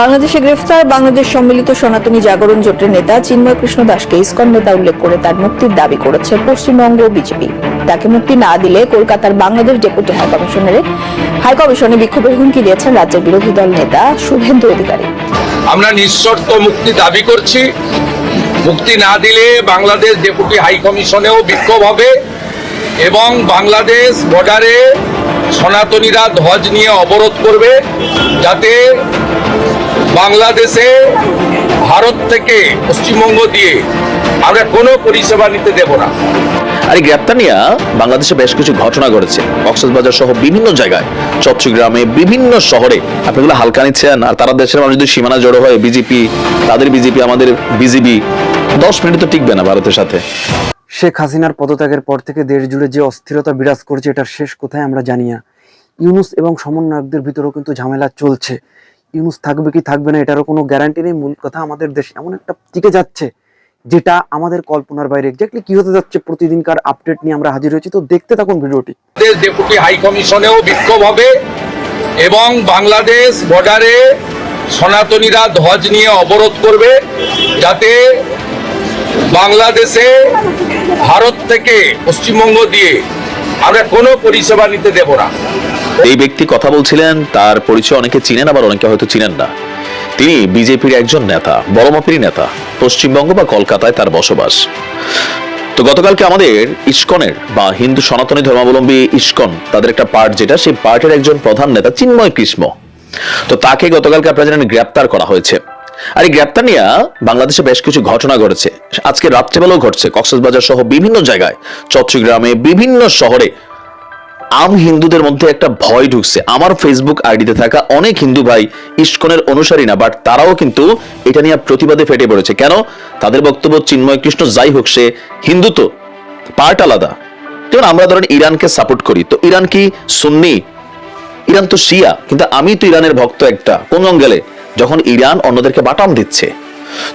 বাংলাদেশে গ্রেফতার, বাংলাদেশ সম্মিলিত সনাতনী জাগরণ জোটের নেতা চিন্ময় কৃষ্ণ দাসকে ইসকন নেতা উল্লেখ করে তার মুক্তির দাবি করেছে পশ্চিমবঙ্গ বিজেপি। তাকে মুক্তি না দিলে কলকাতার বাংলাদেশ ডেপুটি হাইকমিশনারে হাইকমিশনে বিক্ষোভের হুমকি দিয়েছেন রাজ্যের বিরোধী দল নেতা শুভেন্দু অধিকারী? আমরা নিঃশর্ত মুক্তি দাবি করছি। মুক্তি না দিলে বাংলাদেশ ডেপুটি হাই কমিশনেও বিক্ষোভ হবে এবং বাংলাদেশ বর্ডারে সনাতনীরা ধ্বজ নিয়ে অবরোধ করবে যাতে বাংলাদেশে ভারত থেকে পশ্চিমবঙ্গ দিয়ে আমরা কোনো পরিষেবা নিতে দেব না। আর এই গ্রেপ্তার নিয়ে বাংলাদেশে বেশ কিছু ঘটনা ঘটেছে। কক্সবাজার সহ বিভিন্ন জায়গায় চট্টগ্রামে বিভিন্ন শহরে। আপনাগুলো হালকা নিচ্ছেন আর তারা দেশের মানুষ যদি সীমানা জড়ো হয় বিজেপি তাদের বিজেপি আমাদের বিজেপি দশ মিনিট তো টিকবে না ভারতের সাথে। শেখ হাসিনার পদত্যাগের পর থেকে দেশ জুড়ে যে অস্থিরতা বিরাজ করছে এটার শেষ কোথায় আমরা জানি না। ইউনুস এবং সমন্বয়কদের ভিতরেও কিন্তু ঝামেলা চলছে। ইউনুস থাকবে কি থাকবে না, এটারও কোনো গ্যারান্টি নেই। মূল কথা আমাদের দেশ এমন একটা টিকে যাচ্ছে, যেটা আমাদের কল্পনার বাইরে। এক্স্যাক্টলি কি হতে যাচ্ছে প্রতিদিনকার আপডেট নিয়ে আমরা হাজির হয়েছি। তো দেখতে থাকুন ভিডিওটি। ডেপুটি হাই কমিশনেও বিক্ষোভ হবে এবং বাংলাদেশ বর্ডারে সনাতনীরা ধ্বজ নিয়ে অবরোধ করবে যাতে বাংলাদেশে ভারত থেকে পশ্চিমবঙ্গ দিয়ে আমরা কোনো পরিষেবা নিতে দেব না। এই ব্যক্তি কথা বলছিলেন, তার পরিচয় অনেকে চিনেন, আবার অনেকে হয়তো চিনেন না। তিনি বিজেপির একজন নেতা বড় মাপেরই নেতা, পশ্চিমবঙ্গ বা কলকাতায় তার বসবাস। তো গতকালকে আমাদের ইস্কনের বা হিন্দু সনাতনী ধর্মাবলম্বী ইস্কন, তাদের একটা পার্ট যেটা, সেই পার্টের একজন প্রধান নেতা চিন্ময় কৃষ্ণ। তো তাকে গতকালকে আপনারা জানেন গ্রেপ্তার করা হয়েছে। আর এই গ্রেপ্তার নিয়ে বাংলাদেশে বেশ কিছু ঘটনা ঘটেছে। আজকে রাত্রেবেলাও ঘটছে, কক্সবাজার সহ বিভিন্ন জায়গায়, চট্টগ্রামে বিভিন্ন শহরে আম হিন্দুদের মধ্যে একটা ভয় ঢুকছে। আমার ফেসবুক আইডিতে থাকা অনেক হিন্দু ভাই ইস্কনের অনুসারী না বাট তারাও কিন্তু এটা নিয়ে প্রতিবাদে ফেটে পড়েছে। কেন? তাদের বক্তব্য চিন্ময় কৃষ্ণ যাই হোক, সে হিন্দু তো, পার্ট আলাদা। যেমন আমরা ধরেন ইরানকে সাপোর্ট করি। তো ইরান কি সুন্নি? ইরান তো শিয়া, কিন্তু আমি তো ইরানের ভক্ত একটা। কোন অঙ্গেলে? যখন ইরান অন্যদেরকে বাটাম দিচ্ছে।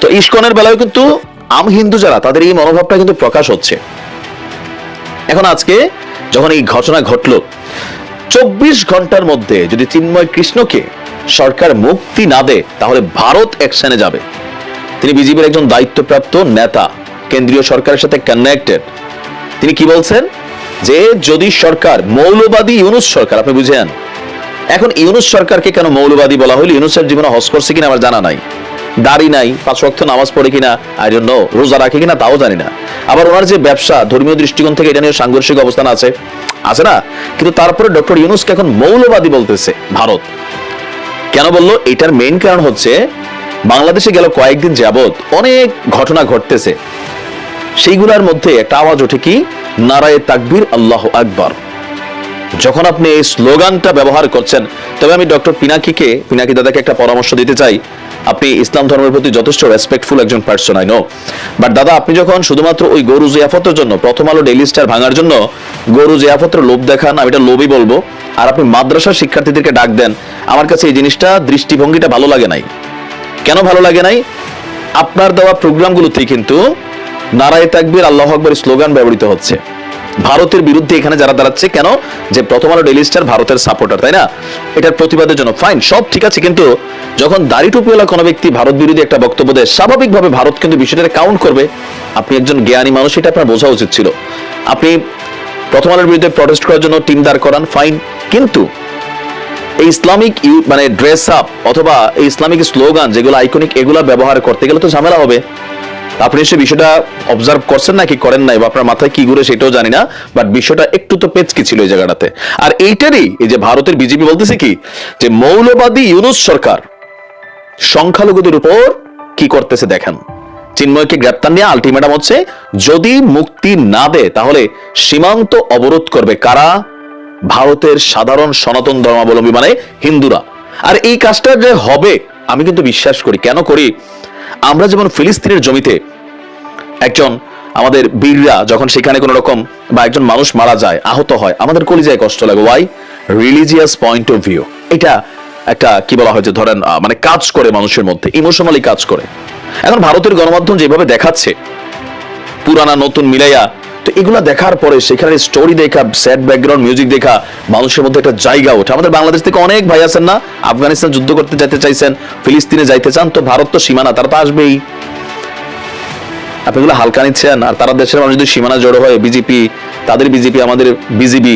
তো ইস্কনের বেলায় কিন্তু আম হিন্দু যারা, তাদের এই মনোভাবটা কিন্তু প্রকাশ হচ্ছে। এখন আজকে যখন এই ঘটনা ঘটলো, চব্বিশ ঘণ্টার মধ্যে যদি চিন্ময় কৃষ্ণকে সরকার মুক্তি না দেয়, তাহলে ভারত অ্যাকশনে যাবে। তিনি বিজেপির একজন দায়িত্বপ্রাপ্ত নেতা, কেন্দ্রীয় সরকারের সাথে কানেক্টেড তিনি কি বলছেন? যে যদি সরকার মৌলবাদী ইউনুস সরকার, আপনি বুঝেন। এখন ইউনুস সরকারকে কেন মৌলবাদী বলা হলো? ইউনুসের জীবনে হজ করছে কিনা আমার জানা নাই। দাড়ি নাই, পাঁচ ওয়াক্ত নামাজ পড়ে কিনা আই ডোন্ট নো রোজা রাখে কিনা তাও জানি না। আবার ওনার যে ব্যবসা, ধর্মীয় দৃষ্টিকোণ থেকে এটা নিয়ে সাংঘর্ষিক অবস্থান আছে আছে না? কিন্তু তারপরে ডক্টর ইউনুসকে এখন মৌলবাদী বলতেছে ভারত। কেন বলল? এটার মেইন কারণ হচ্ছে, বাংলাদেশে গেল কয়েকদিন যাবত অনেক ঘটনা ঘটতেছে। সেইগুলোর মধ্যে একটা আওয়াজ ওঠে কি? নারায়ে তাকবীর আল্লাহ আকবর। যখন আপনি এই স্লোগানটা ব্যবহার করছেন, তবে আমি ডক্টর পিনাকিকে, পিনাকি দাদাকে একটা পরামর্শ দিতে চাই। আপনি ইসলাম ধর্মের প্রতি যথেষ্ট রেসপেক্টফুল একজন পার্সন আই নো বাট দাদা, আপনি যখন শুধুমাত্র ওই গরু জিয়াফতের জন্য, প্রথম আলো ডেইলি স্টার ভাঙার জন্য গরু জিয়াফতের লোভ দেখান, আমি এটা লোভই বলব, আর আপনি মাদ্রাসার শিক্ষার্থীদেরকে ডাক দেন, আমার কাছে এই জিনিসটা দৃষ্টিভঙ্গিটা ভালো লাগে নাই। কেন ভালো লাগে নাই? আপনার দেওয়া প্রোগ্রামগুলোতেই কিন্তু নারায় তাকবীর, আল্লাহ আকবর স্লোগান ব্যবহৃত হচ্ছে। ভারতের বিরুদ্ধে এখানে যারা দাঁড়াচ্ছে, কেন? যে প্রথম আলো ডেইলি স্টার ভারতের সাপোর্টার তাই না? এটার প্রতিবাদের জন্য। ফাইন সব ঠিক আছে, কিন্তু যখন দাড়ি টুপিওয়ালা কোনো ব্যক্তি ভারত বিরোধী একটা বক্তব্য দেয়, স্বাভাবিকভাবে ভারত কিন্তু বিষয়টা কাউন্ট করবে। আপনি একজন জ্ঞানী মানুষ, এটা আপনার বোঝা উচিত ছিল। আপনি প্রথম আলোর বিরুদ্ধে প্রটেস্ট করার জন্য টিম দাঁড় করান ফাইন কিন্তু এই ইসলামিক মানে ড্রেস আপ অথবা এই ইসলামিক স্লোগান যেগুলো আইকনিক এগুলো ব্যবহার করতে গেলে তো ঝামেলা হবে। আপনি সে বিষয়টা অবজার্ভ করছেন নাকি করেন নাই বা আপনার মাথায় কি ঘুরে সেটাও জানি না বাট বিষয়টা একটু তো পেচকি ছিল এই জায়গাটাতে। আর এইটারই এই যে ভারতের বিজেপি বলতেছে কি, যে মৌলবাদী ইউনুস সরকার সংখ্যালঘুদের উপর কি করতেছে দেখেন। চিন্ময়কে গ্রেপ্তার নিয়ে আলটিমেটাম হচ্ছে, যদি মুক্তি না দেয় তাহলে সীমান্ত অবরোধ করবে কারা? ভারতের সাধারণ সনাতন ধর্মাবলম্বী মানে হিন্দুরা। আর এই কাজটা যে হবে, আমি কিন্তু বিশ্বাস করি। কেন করি? আমরা যেমন ফিলিস্তিনের জমিতে একজন আমাদের বীররা যখন সেখানে কোনো রকম বা একজন মানুষ মারা যায়, আহত হয়, আমাদের কলিজায় কষ্ট লাগে। Why religious point of view এটা একটা, কি বলা হয় যে ধরেন মানে কাজ করে মানুষের মধ্যে ইমোশনালি কাজ করে। এখন ভারতের গণমাধ্যম যেভাবে দেখাচ্ছে, পুরানা নতুন মিলাইয়া তো এগুলা দেখার পরে সেখানে স্টোরি দেখা স্যাড ব্যাকগ্রাউন্ড মিউজিক দেখা, মানুষের মধ্যে একটা জায়গা ওঠে। আমাদের বাংলাদেশ থেকে অনেক ভাই আছেন না? আফগানিস্তান যুদ্ধ করতে যেতে চাইছেন, ফিলিস্তিনে যাইতে চান, তো ভারত তো সীমানা, তারা তো আসবেই। আপনি এগুলো হালকা নিচ্ছেন, আর তারা দেশের মানুষ যদি সীমানা জড়ো হয়, বিজেপি, তাদের বিজেপি, আমাদের বিজেপি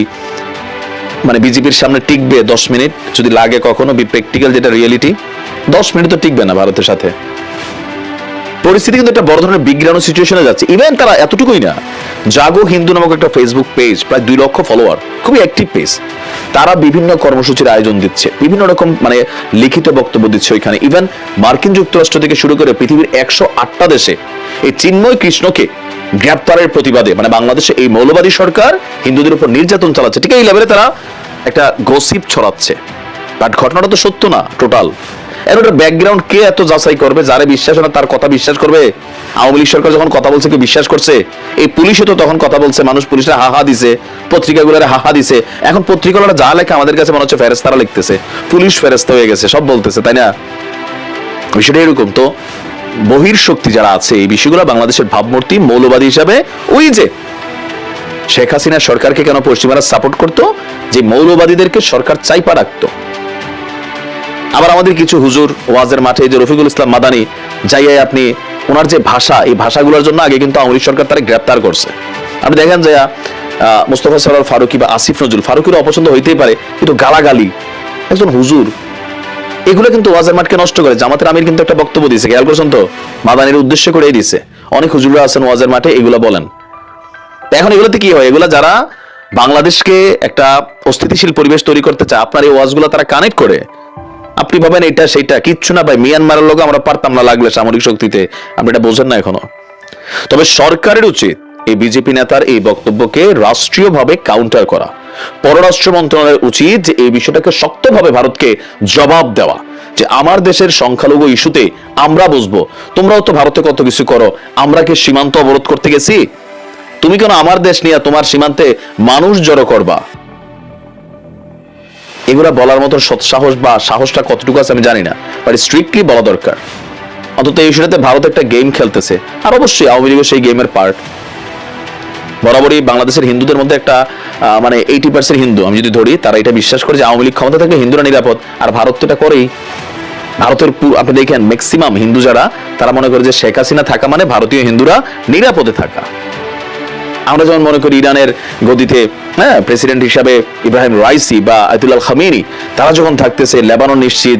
মানে বিজেপির সামনে টিকবে দশ মিনিট, যদি লাগে কখনো বি প্র্যাকটিক্যাল যেটা রিয়েলিটি দশ মিনিট তো টিকবে না ভারতের সাথে। পরিস্থিতি কিন্তু একটা বড় ধরনের বিগ্রানো সিচুয়েশনে যাচ্ছে। ইভেন তারা এতটুকুই না, জাগো হিন্দু নামক একটা ফেসবুক পেজ প্রায় দুই লক্ষ ফলোয়ার খুবই অ্যাক্টিভ পেজ তারা বিভিন্ন কর্মসূচির আয়োজন দিচ্ছে, বিভিন্ন রকম মানে লিখিত বক্তব্য দিচ্ছে ওইখানে। ইভেন মার্কিন যুক্তরাষ্ট্র থেকে শুরু করে পৃথিবীর একশো আটটা দেশে এই চিন্ময় কৃষ্ণকে গ্রেপ্তারের প্রতিবাদে মানে বাংলাদেশে এই মৌলবাদী সরকার হিন্দুদের উপর নির্যাতন চালাচ্ছে। ঠিক এই লেভেলে তারা একটা গসিপ ছড়াচ্ছে। বাট ঘটনাটা তো সত্য না টোটাল এর ব্যাকগ্রাউন্ড কে এত যাচাই করবে? যারে বিশ্বাস না, তার কথা বিশ্বাস করবে? আওয়ামী লীগ সরকার যখন কথা বলছে কেউ বিশ্বাস করছে? এই পুলিশে তো তখন কথা বলছে, মানুষ পুলিশরা হাহা দিছে, পত্রিকাগুলোরে হাহা দিছে। এখন পত্রিকাগুলো যা লেখে আমাদের কাছে মনে হচ্ছে ফেরেস্তারা লিখতেছে। পুলিশ ফেরেস্তা হয়ে গেছে, সব বলতেছে, তাই না? বিষয়টা এরকম। তো বহির শক্তি যারা আছে, এই বিষয়গুলো বাংলাদেশের ভাবমূর্তি, মৌলবাদী হিসাবে, ওই যে শেখ হাসিনা সরকারকে কেন পশ্চিমারা সাপোর্ট করতো? যে মৌলবাদীদেরকে সরকার চাইপা রাখতো। আবার আমাদের কিছু হুজুর ওয়াজের মাঠে যে রফিকুল ইসলাম মাদানি যাইয়াই আপনি ওনার যে ভাষা এই ভাষাগুলোর জন্য আগে কিন্তু আওয়ামী সরকার তারা গ্রেপ্তার করছে। আপনি দেখেন যে আহ, মোস্তফা সরার ফারুকি বা আসিফ নজরুল ফারুকির অপছন্দ হইতেই পারে কিন্তু গালাগালি একজন হুজুর এগুলো কিন্তু ওয়াজের মাঠকে নষ্ট করে। জামাতের আমির কিন্তু একটা বক্তব্য দিয়েছে খেয়াল করছেন তো? মাদানির উদ্দেশ্য করেই দিছে। অনেক হুজুররা আছেন ওয়াজের মাঠে এগুলো বলেন। এখন এগুলোতে কি হয়? এগুলো যারা বাংলাদেশকে একটা অস্থিতিশীল পরিবেশ তৈরি করতে চায় আপনার এই ওয়াজগুলো তারা কানেক্ট করে। আপনি ভাবেন এটা সেটা কিচ্ছু না ভাই, মিয়ানমারের লোক আমরা পারতাম না লাগলে সামরিক শক্তিতে। আপনি এটা বোঝেন না এখনও। তবে সরকারের উচিত এই বিজেপি নেতার এই বক্তব্যকে রাষ্ট্রীয়ভাবে কাউন্টার করা। পররাষ্ট্র মন্ত্রণালয়ের উচিত যে এই বিষয়টাকে শক্তভাবে ভারতকে জবাব দেওয়া যে আমার দেশের সংখ্যালঘু ইস্যুতে আমরা বুঝব, তোমরাও তো ভারতে কত কিছু করো, আমরা কি সীমান্ত অবরোধ করতে গেছি? তুমি কেন আমার দেশ নিয়ে তোমার সীমান্তে মানুষ জড়ো করবা? এগুলা বলার মতো সৎসাহস বা সাহসটা কতটুকু আছে আমি জানি না বাট স্ট্রিক্টলি বলা দরকার। অন্তত এই বিষয়টাতে ভারত একটা গেম খেলতেছে, আর অবশ্যই আওয়ামী লীগও সেই গেমের পার্ট বরাবরই বাংলাদেশের হিন্দুদের মধ্যে একটা মানে এইটি পার্সেন্ট হিন্দু, আমি যদি ধরি, তারা এটা বিশ্বাস করে যে আওয়ামী লীগ ক্ষমতা থাকলে হিন্দুরা নিরাপদ, আর ভারত তো এটা করেই। ভারতের আপনি দেখেন ম্যাক্সিমাম হিন্দু যারা, তারা মনে করে যে শেখ হাসিনা থাকা মানে ভারতীয় হিন্দুরা নিরাপদে থাকা। আমরা যেমন মনে করি ইরানের গদিতে হ্যাঁ প্রেসিডেন্ট হিসাবে ইব্রাহিম রাইসি বা আয়তুল্লাহ খামিনি তারা যখন থাকতেছে লেবানন নিশ্চিত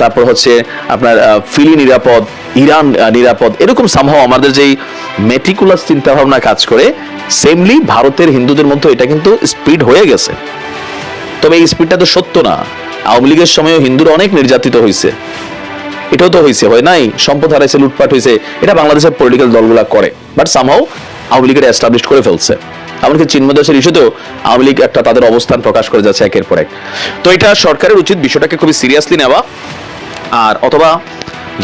তারপর হচ্ছে আপনার ফিলি নিরাপদ, ইরান নিরাপদ, এরকম সম্ভব আমাদের যেই মেটিকুলাস চিন্তা ভাবনা কাজ করে সেমলি ভারতের হিন্দুদের মধ্যে এটা কিন্তু স্পিড হয়ে গেছে। তবে এই স্পিডটা তো সত্য না। আওয়ামী লীগের সময়ও হিন্দুরা অনেক নির্যাতিত হয়েছে এটাও তো হয়েছে হয় নাই? সম্পদ হারাইছে, লুটপাট হয়েছে এটা বাংলাদেশের পলিটিক্যাল দলগুলা করে। বাট সামহাও আওয়ামী লীগের এস্টাবলিশ করে ফেলছে। এমনকি চিন্ময় দাসের ইস্যুতেও আওয়ামী লীগ একটা তাদের অবস্থান প্রকাশ করে যাচ্ছে একের পর এক। তো এটা সরকারের উচিত বিষয়টাকে খুবই সিরিয়াসলি নেওয়া। আর অথবা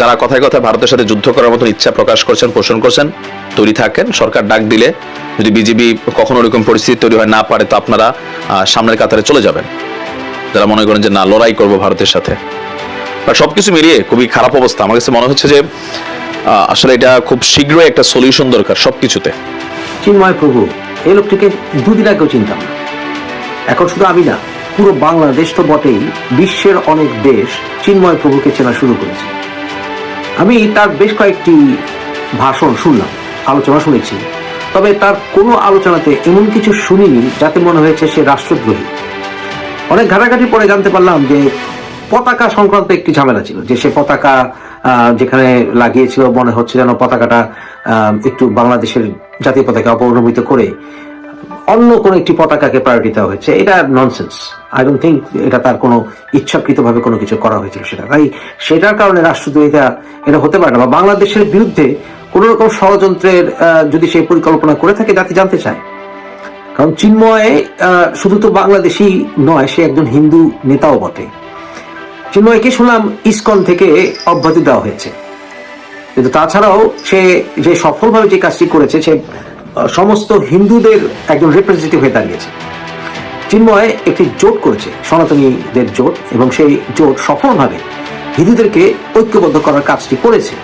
যারা কথায় কথায় ভারতের সাথে যুদ্ধ করার মতন ইচ্ছা প্রকাশ করছেন, পোষণ করছেন, তৈরি থাকেন, সরকার ডাক দিলে যদি বিজেপি কখনো ওরকম পরিস্থিতি তৈরি হয় না পারে, তো আপনারা সামনের কাতারে চলে যাবেন। যারা মনে করেন যে না, লড়াই করব ভারতের সাথে। আর সবকিছু মিলিয়ে খুবই খারাপ অবস্থা। আমার কাছে মনে হচ্ছে যে আসলে এটা খুব শীঘ্রই একটা সলিউশন দরকার সবকিছুতে। চিন্ময় প্রভু, এই লোকটিকে দুদিন আগেও চিনতাম এখন শুধু আমি না, পুরো বাংলাদেশ তো বটেই বিশ্বের অনেক দেশ চিন্ময় প্রভুকে চেনা শুরু করেছে। আমি তার বেশ কয়েকটি ভাষণ শুনলাম, আলোচনা শুনেছি, তবে তার কোনো আলোচনাতে এমন কিছু শুনিনি যাতে মনে হয়েছে সে রাষ্ট্রদ্রোহী। অনেক ঘাটাঘাটি পরে জানতে পারলাম যে পতাকা সংক্রান্ত একটি ঝামেলা ছিল। যে সে পতাকা যেখানে লাগিয়েছিল, মনে হচ্ছে যেন পতাকাটা একটু বাংলাদেশের জাতীয় পতাকা অপনমিত করে অন্য কোনো একটি পতাকাকে প্রায়োরিটি দেওয়া হয়েছে। এটা ননসেন্স আই ডোন্ট থিঙ্ক এটা তার কোনো ইচ্ছাকৃতভাবে কোনো কিছু করা হয়েছিল সেটা। তাই সেটার কারণে রাষ্ট্রদ্রোহিতা এটা হতে পারে না বা বাংলাদেশের বিরুদ্ধে কোন রকম ষড়যন্ত্রের যদি সেই পরিকল্পনা করে থাকে, জাতি জানতে চায়। কারণ চিন্ময় শুধু তো বাংলাদেশি নয়, সে একজন হিন্দু নেতাও বটে। চিন্ময়কে শুনলাম ইসকন থেকে অব্যাহতি দেওয়া হয়েছে। কিন্তু তাছাড়াও সে যে সফলভাবে যে কাজটি করেছে, সে সমস্ত হিন্দুদের একজন রিপ্রেজেন্টেটিভ হয়ে দাঁড়িয়েছে। চিন্ময় একটি জোট করেছে, সনাতনীদের জোট, এবং সেই জোট সফলভাবে হিন্দুদেরকে ঐক্যবদ্ধ করার কাজটি করেছে।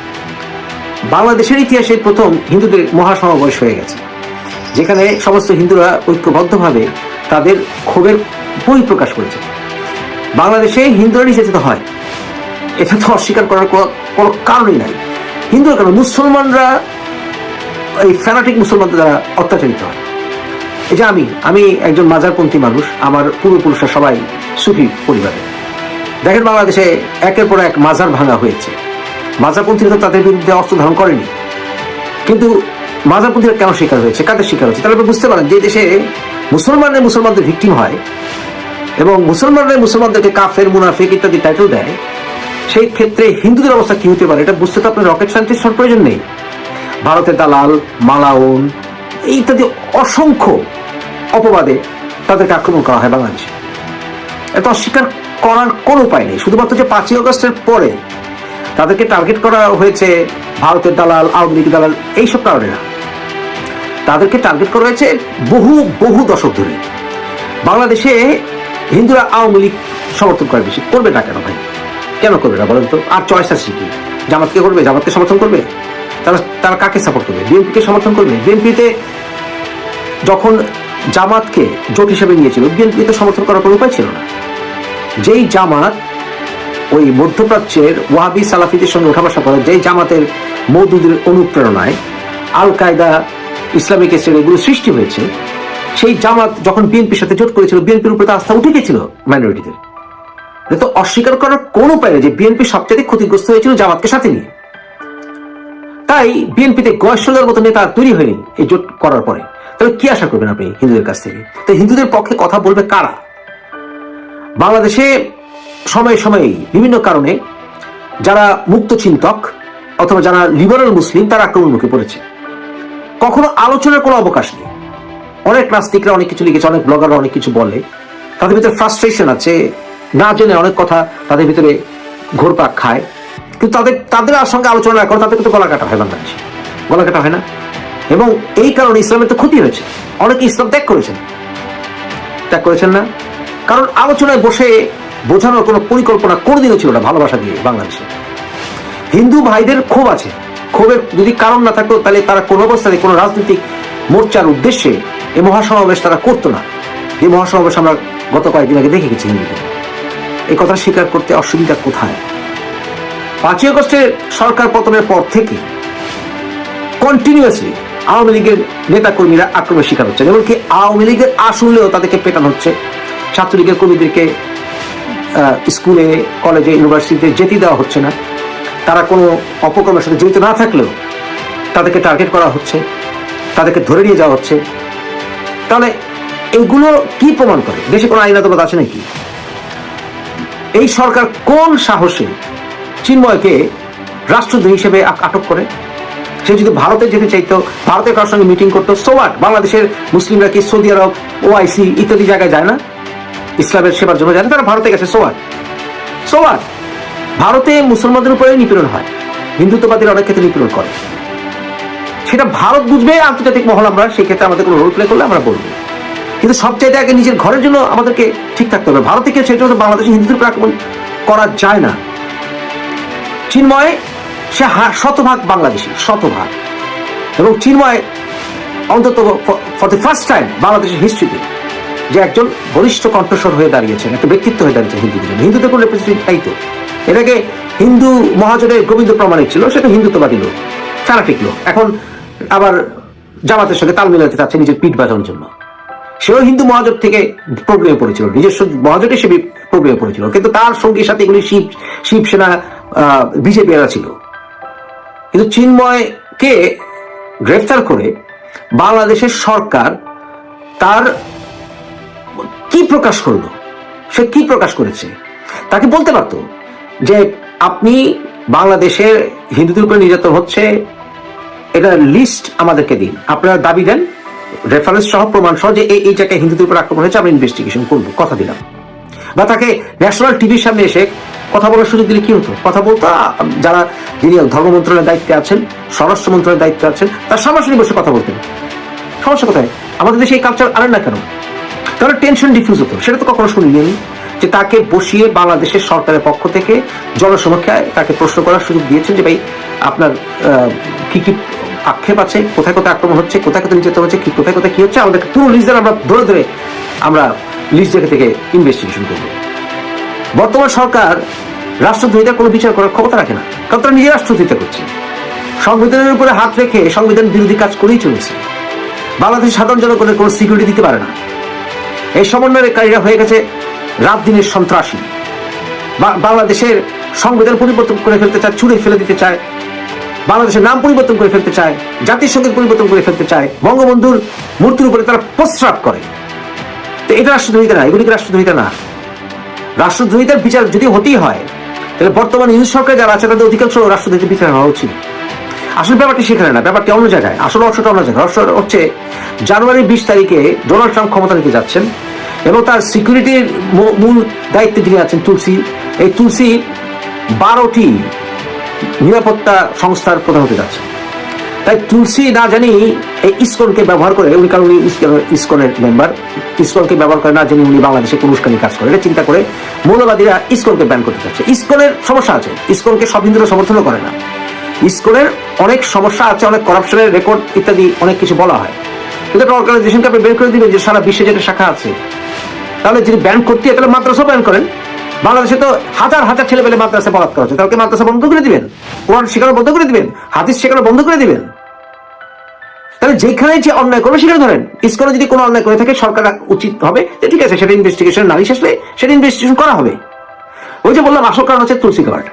বাংলাদেশের ইতিহাসে প্রথম হিন্দুদের মহাসমাবেশ হয়ে গেছে, যেখানে সমস্ত হিন্দুরা ঐক্যবদ্ধভাবে তাদের ক্ষোভের বই প্রকাশ করেছে। বাংলাদেশে হিন্দুরা নির্যাতিত হয়। এটা তো অস্বীকার করার কোনো- কারণই নাই। হিন্দুরা কেন? মুসলমানরা, এই ফ্যানাটিক মুসলমানদের দ্বারা অত্যাচারিত হয়। এই যে আমি আমি একজন মাজারপন্থী মানুষ, আমার পূর্বপুরুষরা সবাই সুফি পরিবারে দেখেন বাংলাদেশে একের পর এক মাজার ভাঙা হয়েছে। মাজারপন্থীরা তো তাদের বিরুদ্ধে অস্ত্র ধারণ করেনি। কিন্তু মাজারপন্থীরা কেন শিকার হয়েছে? কাদের শিকার হয়েছে? তাহলে বুঝতে পারেন যে দেশে মুসলমানের মুসলমানদের ভিকটিম হয়। এবং মুসলমানরা মুসলমানদেরকে কাফের, মুনাফিক ইত্যাদি টাইটেল দেয়। সেই ক্ষেত্রে হিন্দুদের অবস্থা কি হতে পারে? এটা বুঝতে তো আপনার রকেট সায়েন্টিস্ট হওয়ার প্রয়োজন নেই। ভারতের দালাল, মালাউন, ইত্যাদি অসংখ্য অপবাদে তাদেরকে আক্রমণ করা হয় বাংলাদেশে। এত অস্বীকার করার কোনো উপায় নেই। শুধুমাত্র যে পাঁচই অগস্টের পরে তাদেরকে টার্গেট করা হয়েছে ভারতের দালাল, আওয়ামী লীগ দালাল, এইসব কারণে না। তাদেরকে টার্গেট করা হয়েছে বহু বহু দশক ধরে। বাংলাদেশে হিন্দুরা আওয়ামী লীগ সমর্থন করে বেশি। করবে না কেন ভাই? কেন করবে না বলেন তো? আর চয়েস আছে কি? জামাতকে করবে? জামাতকে সমর্থন করবে? তারা তারা কাকে সাপোর্ট করবে? বিএনপিকে সমর্থন করবে? বিএনপিতে যখন জামাতকে জোট হিসেবে নিয়েছিল বিএনপি তো সমর্থন করার কোনো উপায় ছিল না। যেই জামাত ওই মধ্যপ্রাচ্যের ওয়াহাবি সালাফিদের সঙ্গে ওঠা বসা করে, যেই জামাতের মৌদুদের অনুপ্রেরণায় আল কায়দা ইসলামিক স্টেট এগুলো সৃষ্টি হয়েছে সেই জামাত যখন বিএনপির সাথে জোট করেছিল, বিএনপির উপরে আস্থা উঠে গেছিল মাইনরিটিদের তো অস্বীকার করার কোনো উপায় নেই যে বিএনপি সবচেয়ে ক্ষতিগ্রস্ত হয়েছিল জামাতকে সাথে নিয়ে। তাই বিএনপিতে গয়েশ্বরের মতো নেতা তৈরি হয়নি এই জোট করার পরে। তাহলে কি আশা করবেন আপনি হিন্দুদের কাছ থেকে? তো হিন্দুদের পক্ষে কথা বলবে কারা? বাংলাদেশে সময়ে সময়ে বিভিন্ন কারণে যারা মুক্ত চিন্তক অথবা যারা লিবারাল মুসলিম, তারা আক্রমণ মুখে পড়েছে। কখনো আলোচনার কোনো অবকাশ নেই। অনেক নাস্তিকরা অনেক কিছু লিখেছে, অনেক ব্লগাররা অনেক কিছু বলে। তাদের ভিতরে ফ্রাস্ট্রেশন আছে, না জেনে অনেক কথা তাদের ভিতরে ঘোরপাক খায়। কিন্তু তাদের তাদের সঙ্গে আলোচনা না করে তাদের কিন্তু গলা কাটা হয় বাংলাদেশে। গলা কাটা হয় না। এবং এই কারণে ইসলামের তো ক্ষতি হয়েছে। অনেকে ইসলাম ত্যাগ করেছেন। ত্যাগ করেছেন না। কারণ আলোচনায় বসে বোঝানোর কোনো পরিকল্পনা কোনোদিনও ছিল না ভালোবাসা দিয়ে বাংলাদেশে। হিন্দু ভাইদের ক্ষোভ আছে। ক্ষোভের যদি কারণ না থাকতো, তাহলে তারা কোনো অবস্থাতে কোনো রাজনৈতিক মোর্চার উদ্দেশ্যে এই মহাসমাবেশ তারা করতো না। এই মহাসমাবেশ আমরা গত কয়েকদিন আগে দেখে গেছি হিন্দুদের এই কথা স্বীকার করতে অসুবিধা কোথায়? পাঁচই আগস্টের সরকার পতনের পর থেকে কন্টিনিউয়াসলি আওয়ামী লীগের নেতাকর্মীরা আক্রমণের শিকার হচ্ছে এমনকি আওয়ামী লীগের আসলেও তাদেরকে পেটানো হচ্ছে। ছাত্রলীগের কর্মীদেরকে স্কুলে, কলেজে, ইউনিভার্সিটিতে যেতে দেওয়া হচ্ছে না। তারা কোনো অপকর্মের সাথে জড়িত না থাকলেও তাদেরকে টার্গেট করা হচ্ছে। তাদেরকে ধরে নিয়ে যাওয়া হচ্ছে। তাহলে এগুলো কি প্রমাণ করে? দেশে কোনো আইন আদালত আছে নাকি? এই সরকার কোন সাহসে চিন্ময়কে রাষ্ট্রদ্রোহী হিসেবে আটক করে? সে যদি ভারতে যেতে চাইতো ভারতের কারোর সঙ্গে মিটিং করতো সোয়াট বাংলাদেশের মুসলিমরা কি সৌদি আরব ওআইসি ইত্যাদি জায়গায় যায় না? ইসলামের সেবার জন্য যায় না? তারা ভারতে গেছে সোয়াট সোয়াট ভারতে মুসলমানদের উপরে নিপীড়ন হয়, হিন্দুত্ববাদীরা অনেক ক্ষেত্রে নিপীড়ন করে। সেটা ভারত বুঝবে, আন্তর্জাতিক মহল আমরা সেক্ষেত্রে আমাদের কোনো রোল প্লে করলে আমরা বলব। কিন্তু সবচাইতে আগে নিজের ঘরের জন্য আমাদেরকে ঠিক থাকতে হবে। ভারতে কেউ সেটা হচ্ছে বাংলাদেশি হিন্দুদের উপর আক্রমণ করা যায় না। চিন্ময়, সে শতভাগ বাংলাদেশি, শতভাগ। এবং চিন্ময় অন্তত ফর দ্য ফার্স্ট টাইম বাংলাদেশের হিস্ট্রিতে যে একজন বরিষ্ঠ কণ্ঠস্বর হয়ে দাঁড়িয়েছেন, একটা ব্যক্তিত্ব হয়ে দাঁড়িয়েছেন হিন্দুদের জন্য। হিন্দুদের কোনো রিপ্রেজেন্টেটিভ তাই তো। এটাকে হিন্দু মহাজনের গোবিন্দ প্রমাণিক ছিল, সেটা হিন্দুত্ববাদী লোক ফ্যানাটিক লোক। এখন আবার জামাতের সঙ্গে তাল মিলাতে চাচ্ছে নিজের পিঠ বাজানোর জন্য। সেও হিন্দু মহাজোট থেকে প্রবলেমে পড়েছিল। নিজস্ব মহাজোটে সে প্রবলেমে পড়েছিল। কিন্তু তার সঙ্গীর সাথে এগুলি শিব শিবসেনা বিজেপি এরা ছিল। কিন্তু চিন্ময়কে গ্রেফতার করে বাংলাদেশের সরকার তার কি প্রকাশ করল? সে কি প্রকাশ করেছে? তাকে বলতে পারতো যে আপনি বাংলাদেশের হিন্দুদের উপরে নির্যাতন হচ্ছে এটা লিস্ট আমাদেরকে দিন। আপনারা দাবি দেন রেফারেন্স সহ প্রমাণ সহ যে এই জায়গায় হিন্দুদের উপর আক্রমণ হয়েছে, আমরা ইনভেস্টিগেশন করব, কথা দিলাম। বা তাকে ন্যাশনাল টিভির সামনে এসে কথা বলার সুযোগ দিলে কি হতো? কথা বলতো যারা, যিনি ধর্ম মন্ত্রণালয়ের দায়িত্বে আছেন, স্বরাষ্ট্র মন্ত্রণালয়ের দায়িত্বে আছেন, তার সামনাসামনি বসে কথা বলতেন। সমস্যা কোথায়? আমাদের দেশে এই কালচার আনেন না কেন? তাহলে টেনশন ডিফিউজ হতো। সেটা তো কখনো শুনিনি আমি, যে তাকে বসিয়ে বাংলাদেশের সরকারের পক্ষ থেকে জনসমক্ষায় তাকে প্রশ্ন করার সুযোগ দিয়েছেন যে, ভাই আপনার কি কি আক্ষেপ আছে? কোথায় কোথায় আক্রমণ হচ্ছে? কোথায় কোথায় নির্যাতন হচ্ছে? কি কোথায় কোথায় কি হচ্ছে? আমাদের পুরো লিস্ট আমরা ধরে ধরে আমরা লিস্ট দেখে থেকে ইনভেস্টিগেশন করব। বর্তমান সরকার রাষ্ট্রদ্রোহিতার কোনো বিচার করার ক্ষমতা রাখে না, কারণ তারা নিজে রাষ্ট্রদ্রোহিতা করছে। সংবিধানের উপরে হাত রেখে সংবিধান বিরোধী কাজ করেই চলেছে। বাংলাদেশের সাধারণ জনগণের কোনো সিকিউরিটি দিতে পারে না। এই সমন্বয়কারীরা হয়ে গেছে রাত দিনের সন্ত্রাসী। বাংলাদেশের সংবিধান পরিবর্তন করে ফেলতে চায়, ছুড়ে ফেলে দিতে চায়, বাংলাদেশের নাম পরিবর্তন করে ফেলতে চায়, জাতির সঙ্গে পরিবর্তন করে ফেলতে চায়, বঙ্গবন্ধুর মূর্তির উপরে তারা প্রস্রাব করে। তো এটা রাষ্ট্রদ্রোহিতা না এগুলিকে রাষ্ট্রদ্রোহিতা না? রাষ্ট্রদ্রোহিতার বিচার যদি হতেই হয়, তাহলে বর্তমান ইউনিট সরকার যারা আছে, তাদের অধিকাংশ রাষ্ট্রদ্রোহিতার বিচার হওয়া উচিত। আসলে ব্যাপারটি সেখানে না, ব্যাপারটি অন্য জায়গায়। আসলে অংশটা অন্য জায়গায়। রহস্য হচ্ছে, জানুয়ারি বিশ তারিখে ডোনাল্ড ট্রাম্প ক্ষমতা নিতে যাচ্ছেন এবং তার সিকিউরিটির মূল দায়িত্বে যিনি আছেন তুলসী, এই তুলসী বারোটি নিরাপত্তা সংস্থার প্রধান হতে যাচ্ছে তাই তুলসী না জানি এই ইসকনকে ব্যবহার করে, উনি কারণ উনি ইসকন- ইসকনের মেম্বার ইসকনকে ব্যবহার করে না জানি উনি বাংলাদেশে কোন কাজ করে এটা চিন্তা করে মৌলবাদীরা ইসকনকে ব্যান করতে চাচ্ছে। ইসকনের সমস্যা আছে, ইসকনকে সব হিন্দুরা সমর্থনও করে না। ইসকনের অনেক সমস্যা আছে, অনেক করাপশনের রেকর্ড ইত্যাদি অনেক কিছু বলা হয়। কিন্তু একটা অর্গানাইজেশনকে আপনি বের করে দিবেন যে সারা বিশ্বে যেটা শাখা আছে। তাহলে যদি ব্যান করতে তাহলে মাদ্রাসা ব্যান করেন। বাংলাদেশে তো হাজার হাজার ছেলে পেলে মাদ্রাসা বলাৎকার হচ্ছে। তাহলে মাদ্রাসা বন্ধ করে দিবেন? কোরআন শেখানো বন্ধ করে দিবেন? হাদিস শেখানো বন্ধ করে দিবেন? তাহলে যেখানে যে অন্যায় করবে, সেখানে ধরেন, ইসকনে যদি কোনো অন্যায় করে থাকে, সরকার উচিত হবে যে, ঠিক আছে, সেটা ইনভেস্টিগেশন নালিশ আসলে সেটা ইনভেস্টিগেশন করা হবে। ওই যে বললাম, আসল কারণ হচ্ছে তুলসী গার্ড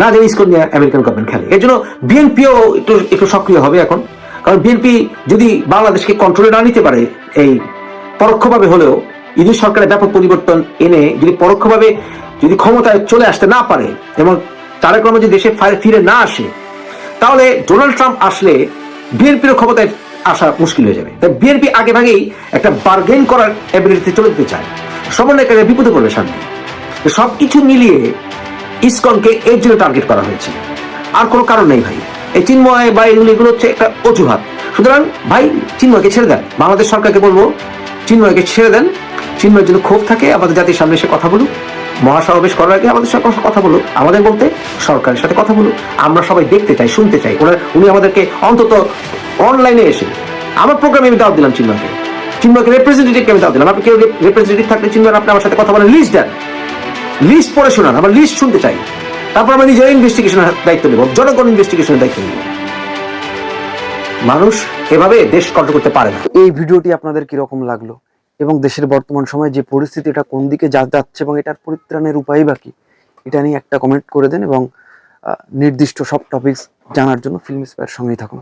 না যে ইসকন নিয়ে আমেরিকান গভর্নমেন্ট খেলে। এর জন্য বিএনপিও একটু একটু সক্রিয় হবে এখন। কারণ বিএনপি যদি বাংলাদেশকে কন্ট্রোলে না নিতে পারে, এই পরোক্ষভাবে হলেও ইদু সরকারের ব্যাপক পরিবর্তন এনে যদি পরোক্ষভাবে যদি ক্ষমতায় চলে আসতে না পারে এবং তারেক রহমান যদি দেশে ফিরে না আসে, তাহলে ডোনাল্ড ট্রাম্প আসলে বিএনপির ক্ষমতায় আসা মুশকিল হয়ে যাবে। তাই বিএনপি আগে ভাগেই একটা বার্গেন করার এবিলিটিতে চলে যেতে চায়। সমন্বয়কারীরা বিপদে পড়বে সামনে। তো সবকিছু মিলিয়ে ইসকনকে এর জন্য টার্গেট করা হয়েছে। আর কোনো কারণ নেই ভাই। এই চিন্ময় বা এগুলো এগুলো হচ্ছে একটা অজুহাত। সুতরাং ভাই, চিন্ময়কে ছেড়ে দেন। বাংলাদেশ সরকারকে বলব, চিন্ময়কে ছেড়ে দেন। চিন্ময়ের জন্য ক্ষোভ থাকে, আমাদের জাতির সামনে এসে কথা বলুক। মহাসমাবেশ করার আগে আমাদের সাথে কথা বলুক। আমাদের বলতে সরকারের সাথে কথা বলুক। আমরা সবাই দেখতে চাই, শুনতে চাই। ওনার উনি আমাদেরকে অন্তত অনলাইনে এসে আমার প্রোগ্রামে আমি দাওয়াত দিলাম চিন্ময়কে চিন্ময়কে রিপ্রেজেন্টেটিভকে আমি দাওয়াত দিলাম। আপনি কেউ রিপ্রেজেন্টেটিভ থাকলে চিন্ময় আপনি আমার সাথে কথা বলেন লিস্ট দেন। লিস্ট পড়ে শোনান, আমরা লিস্ট শুনতে চাই। তারপর আমরা নিজের ইনভেস্টিগেশনের দায়িত্ব নেব। জনগণ ইনভেস্টিগেশনের দায়িত্ব নেব। মানুষ এভাবে দেশ কন্ট্রোল করতে পারে না। এই ভিডিওটি আপনাদের কীরকম লাগল? এবং দেশের বর্তমান সময়ে যে পরিস্থিতি, এটা কোন দিকে যাচ্ছে এবং এটার পরিত্রাণের উপায় বা কি, এটা নিয়ে একটা কমেন্ট করে দেন এবং নির্দিষ্ট সব টপিকস জানার জন্য ফিল্ম স্পেয়ার সঙ্গেই থাকুন।